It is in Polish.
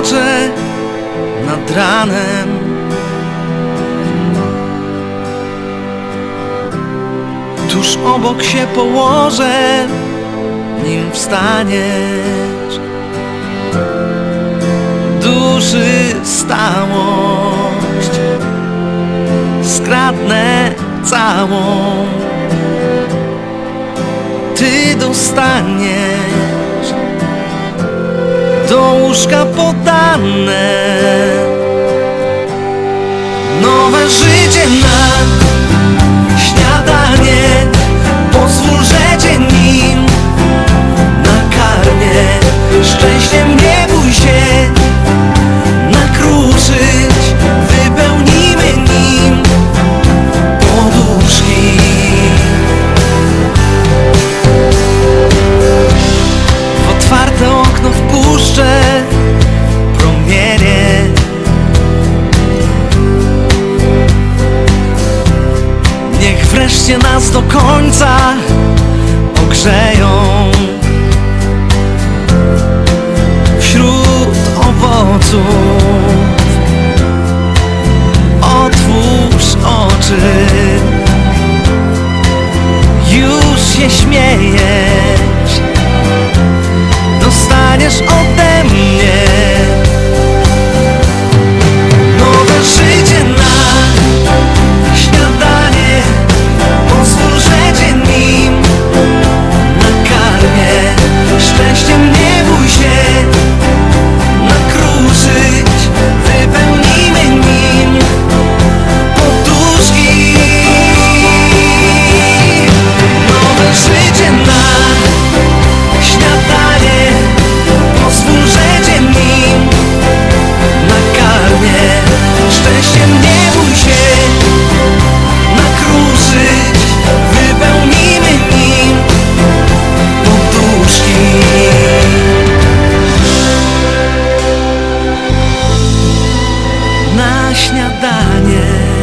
płacze nad ranem. Tuż obok się położę, nim wstaniesz. Duszy stałość Skradnę całą. Ty dostaniesz Łóżka podane. Nowe życie życie nas do końca ogrzeją. Wśród owoców Otwórz oczy. Już się śmieje śniadanie.